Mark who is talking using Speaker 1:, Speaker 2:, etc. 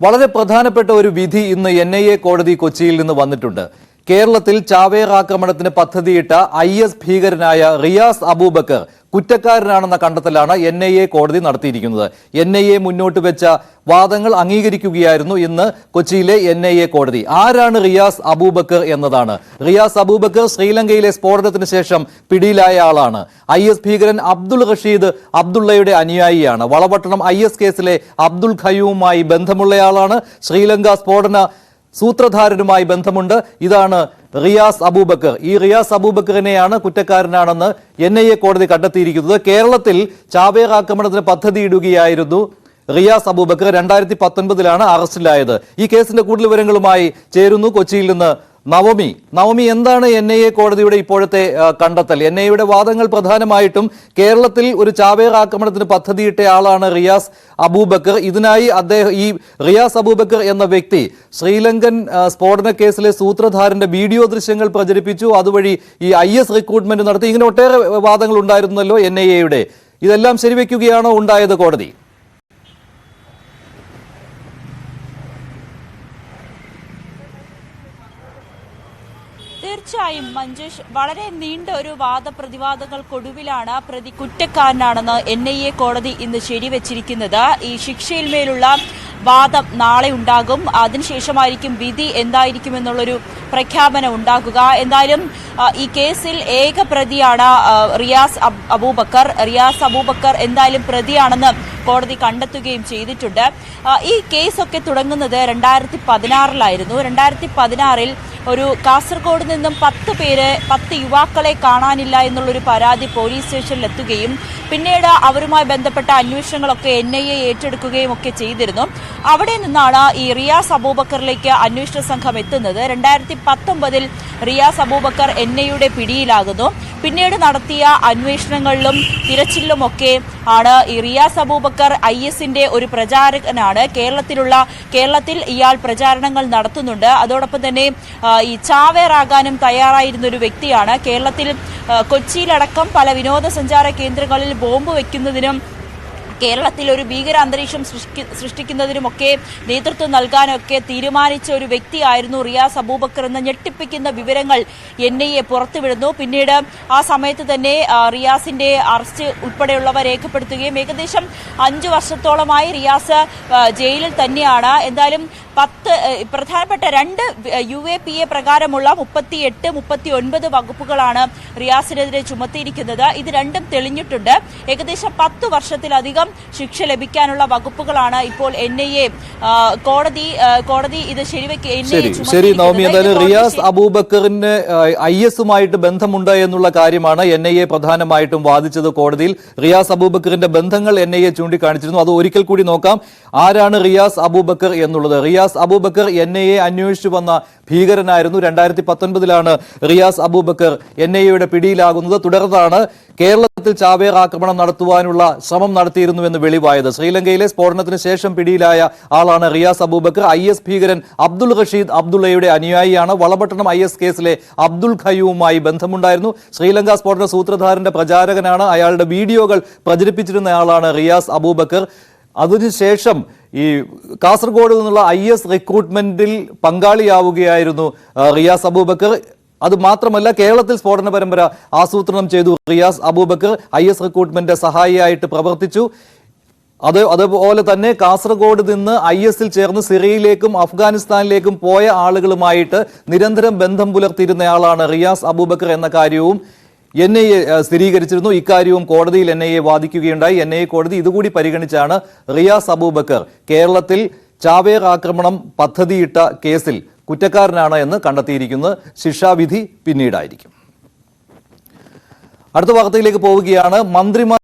Speaker 1: വളരെ പ്രധാനപ്പെട്ട ഒരു വിധി ഇന്ന് എൻ ഐ എ കോടതി കൊച്ചിയിൽ നിന്ന് വന്നിട്ടുണ്ട്. കേരളത്തിൽ ചാവേർ ആക്രമണത്തിന് പദ്ധതിയിട്ട ഐ എസ് ഭീകരനായ റിയാസ് അബൂബക്കർ കുറ്റക്കാരനാണെന്ന കണ്ടെത്തലാണ് എൻ ഐ എ കോടതി നടത്തിയിരിക്കുന്നത്. എൻ ഐ എ മുന്നോട്ട് വെച്ച വാദങ്ങൾ അംഗീകരിക്കുകയായിരുന്നു ഇന്ന് കൊച്ചിയിലെ എൻ ഐ എ കോടതി. ആരാണ് റിയാസ് അബൂബക്കർ എന്നതാണ്. റിയാസ് അബൂബക്കർ ശ്രീലങ്കയിലെ സ്ഫോടനത്തിന് ശേഷം പിടിയിലായ ആളാണ്. ഐ എസ് ഭീകരൻ അബ്ദുൾ റഷീദ് അബ്ദുള്ളയുടെ അനുയായിയാണ്. വളപട്ടണം ഐ എസ് കേസിലെ അബ്ദുൾ ഖയ്യൂവുമായി ബന്ധമുള്ളയാളാണ് ശ്രീലങ്ക സ്ഫോടന സൂത്രധാരനുമായി ബന്ധമുണ്ട്. ഇതാണ് റിയാസ് അബൂബക്കർ. ഈ റിയാസ് അബൂബക്കറിനെയാണ് കുറ്റക്കാരനാണെന്ന് എൻ ഐ എ കോടതി കണ്ടെത്തിയിരിക്കുന്നത്. കേരളത്തിൽ ചാവേർ ആക്രമണത്തിന് പദ്ധതിയിടുകയായിരുന്നു റിയാസ് അബൂബക്കർ. രണ്ടായിരത്തി പത്തൊൻപതിലാണ് അറസ്റ്റിലായത്. ഈ കേസിന്റെ കൂടുതൽ വിവരങ്ങളുമായി ചേരുന്നു. കൊച്ചിയിൽ നിന്ന് നവമി. നവമി എന്താണ് എൻ ഐ എ കോടതിയുടെ ഇപ്പോഴത്തെ കണ്ടെത്തൽ? എൻ ഐ എയുടെ വാദങ്ങൾ പ്രധാനമായിട്ടും കേരളത്തിൽ ഒരു ചാവേർ ആക്രമണത്തിന് പദ്ധതിയിട്ട ആളാണ് റിയാസ് അബൂബക്കർ. ഇതിനായി അദ്ദേഹം ഈ റിയാസ് അബൂബക്കർ എന്ന വ്യക്തി ശ്രീലങ്കൻ സ്ഫോടന കേസിലെ സൂത്രധാരന്റെ വീഡിയോ ദൃശ്യങ്ങൾ പ്രചരിപ്പിച്ചു. അതുവഴി ഈ ഐ എസ് റിക്രൂട്ട്മെന്റ് നടത്തി. ഇങ്ങനെ ഒട്ടേറെ വാദങ്ങൾ ഉണ്ടായിരുന്നല്ലോ എൻ ഐ എയുടെ ഇതെല്ലാം ശരിവെക്കുകയാണോ ഉണ്ടായത് കോടതി?
Speaker 2: തീർച്ചയായും മഞ്ജുഷ് വളരെ നീണ്ട ഒരു വാദപ്രതിവാദങ്ങൾക്കൊടുവിലാണ് പ്രതി കുറ്റക്കാരനാണെന്ന് എൻ ഐ എ കോടതി ഇന്ന് ശരിവച്ചിരിക്കുന്നത്. ഈ ശിക്ഷയിന്മേലുള്ള വാദം നാളെ ഉണ്ടാകും. അതിനുശേഷമായിരിക്കും വിധി എന്തായിരിക്കുമെന്നുള്ളൊരു പ്രഖ്യാപനം ഉണ്ടാകുക. എന്തായാലും ഈ കേസിൽ ഏക പ്രതിയാണ് റിയാസ് അബൂബക്കർ. റിയാസ് അബൂബക്കർ എന്തായാലും പ്രതിയാണെന്ന് കോടതി കണ്ടെത്തുകയും ചെയ്തിട്ടുണ്ട്. ഈ കേസൊക്കെ തുടങ്ങുന്നത് രണ്ടായിരത്തി പതിനാറിലായിരുന്നു രണ്ടായിരത്തി പതിനാറിൽ ഒരു കാസർഗോഡ് നിന്നും പത്ത് പേര് പത്ത് യുവാക്കളെ കാണാനില്ല എന്നുള്ളൊരു പരാതി പോലീസ് സ്റ്റേഷനിൽ എത്തുകയും പിന്നീട് അവരുമായി ബന്ധപ്പെട്ട അന്വേഷണങ്ങളൊക്കെ എൻ ഐ എ ഏറ്റെടുക്കുകയും ഒക്കെ ചെയ്തിരുന്നു. അവിടെ നിന്നാണ് ഈ റിയാസ് അബൂബക്കറിലേക്ക് അന്വേഷണ സംഘം എത്തുന്നത്. രണ്ടായിരത്തി പത്തൊമ്പതിൽ റിയാസ് അബൂബക്കർ എൻ ഐയുടെ പിടിയിലാകുന്നു. പിന്നീട് നടത്തിയ അന്വേഷണങ്ങളിലും തിരച്ചിലുമൊക്കെ ആണ് ഈ റിയാസ് അബൂബക്കർ ഐ എസിന്റെ ഒരു പ്രചാരകനാണ്. കേരളത്തിലുള്ള കേരളത്തിൽ ഇയാൾ പ്രചാരണങ്ങൾ നടത്തുന്നുണ്ട്. അതോടൊപ്പം തന്നെ ഈ ചാവേറാകാനും തയ്യാറായിരുന്ന ഒരു വ്യക്തിയാണ്. കേരളത്തിൽ കൊച്ചിയിലടക്കം പല വിനോദസഞ്ചാര കേന്ദ്രങ്ങളിൽ ബോംബ് വെക്കുന്നതിനും കേരളത്തിൽ ഒരു ഭീകര അന്തരീക്ഷം സൃഷ്ടി സൃഷ്ടിക്കുന്നതിനുമൊക്കെ നേതൃത്വം നൽകാനൊക്കെ തീരുമാനിച്ച ഒരു വ്യക്തിയായിരുന്നു റിയാസ് അബൂബക്കർ എന്ന ഞെട്ടിപ്പിക്കുന്ന വിവരങ്ങൾ എൻ ഐ എ പുറത്തുവിടുന്നു. പിന്നീട് ആ സമയത്ത് തന്നെ റിയാസിന്റെ അറസ്റ്റ് ഉൾപ്പെടെയുള്ളവ രേഖപ്പെടുത്തുകയും ഏകദേശം അഞ്ചു വർഷത്തോളമായി റിയാസ് ജയിലിൽ തന്നെയാണ്. എന്തായാലും പത്ത് പ്രധാനപ്പെട്ട രണ്ട് യു എ പി എ പ്രകാരമുള്ള മുപ്പത്തി എട്ട് മുപ്പത്തി ഒൻപത് വകുപ്പുകളാണ് റിയാസിനെതിരെ ചുമത്തിയിരിക്കുന്നത്. ഇത് രണ്ടും തെളിഞ്ഞിട്ടുണ്ട്. ഏകദേശം പത്ത് വർഷത്തിലധികം ശിക്ഷ ലഭിക്കാനുള്ള വകുപ്പുകളാണ് ഇപ്പോൾ എൻ ഐ എ കോടതി കോടതി ഇത്
Speaker 1: ശരി ശരി നവമി. എന്തായാലും റിയാസ് അബൂബക്കറിന് ഐ എസുമായിട്ട് ബന്ധമുണ്ട് എന്നുള്ള കാര്യമാണ് എൻ ഐ എ പ്രധാനമായിട്ടും വാദിച്ചത് കോടതിയിൽ. റിയാസ് അബൂബക്കറിന്റെ ബന്ധങ്ങൾ എൻ ഐ എ ചൂണ്ടിക്കാണിച്ചിരുന്നു. അത് ഒരിക്കൽ കൂടി നോക്കാം. ആരാണ് റിയാസ് അബൂബക്കർ എന്നുള്ളത്? Riyas Abubakar N I A അന്വേഷിച്ചു വന്ന ഭീകരനായിരുന്നു. രണ്ടായിരത്തി പത്തൊൻപതിലാണ് റിയാസ് അബൂബക്കർ എൻ ഐ എയുടെ പിടിയിലാകുന്നത്. തുടർന്നാണ് കേരളത്തിൽ ചാവേർ ആക്രമണം നടത്തുവാനുള്ള ശ്രമം നടത്തിയിരുന്നുവെന്ന് വെളിവായത്. ശ്രീലങ്കയിലെ സ്ഫോടനത്തിന് ശേഷം പിടിയിലായ ആളാണ് റിയാസ് അബൂബക്കർ. ഐ എസ് ഭീകരൻ അബ്ദുൾ റഷീദ് അബ്ദുള്ളയുടെ അനുയായിയാണ്. വളപട്ടണം ഐ എസ് കേസിലെ അബ്ദുൾ ഖയ്യൂവുമായി ബന്ധമുണ്ടായിരുന്നു. ശ്രീലങ്ക സ്ഫോടന സൂത്രധാരന്റെ പ്രചാരകനാണ്. അയാളുടെ വീഡിയോകൾ പ്രചരിപ്പിച്ചിരുന്നയാളാണ് റിയാസ് അബൂബക്കർ. അതിനുശേഷം ഈ കാസർഗോഡ് നിന്നുള്ള ഐ എസ് റിക്രൂട്ട്മെന്റിൽ പങ്കാളിയാവുകയായിരുന്നു റിയാസ് അബൂബക്കർ. അത് മാത്രമല്ല കേരളത്തിൽ സ്ഫോടന പരമ്പര ആസൂത്രണം ചെയ്തു. Riyas Abubakar I S recruitment സഹായിയായിട്ട് പ്രവർത്തിച്ചു. അത് അതുപോലെ തന്നെ കാസർഗോഡ് നിന്ന് ഐ എസിൽ ചേർന്ന് സിറിയയിലേക്കും അഫ്ഗാനിസ്ഥാനിലേക്കും പോയ ആളുകളുമായിട്ട് നിരന്തരം ബന്ധം പുലർത്തിയിരുന്നയാളാണ് റിയാസ് അബൂബക്കർ എന്ന കാര്യവും എൻ ഐ എ സ്ഥിരീകരിച്ചിരുന്നു. ഇക്കാര്യവും കോടതിയിൽ എൻ ഐ എ വാദിക്കുകയുണ്ടായി. എൻ ഐ എ കോടതി ഇതുകൂടി പരിഗണിച്ചാണ് റിയാസ് അബൂബക്കർ കേരളത്തിൽ ചാവേർ ആക്രമണം പദ്ധതിയിട്ട കേസിൽ കുറ്റക്കാരനാണ് എന്ന് കണ്ടെത്തിയിരിക്കുന്നത് ശിക്ഷാവിധി പിന്നീടായിരിക്കും. അടുത്ത വാർത്തയിലേക്ക് പോവുകയാണ്. മന്ത്രിമാർ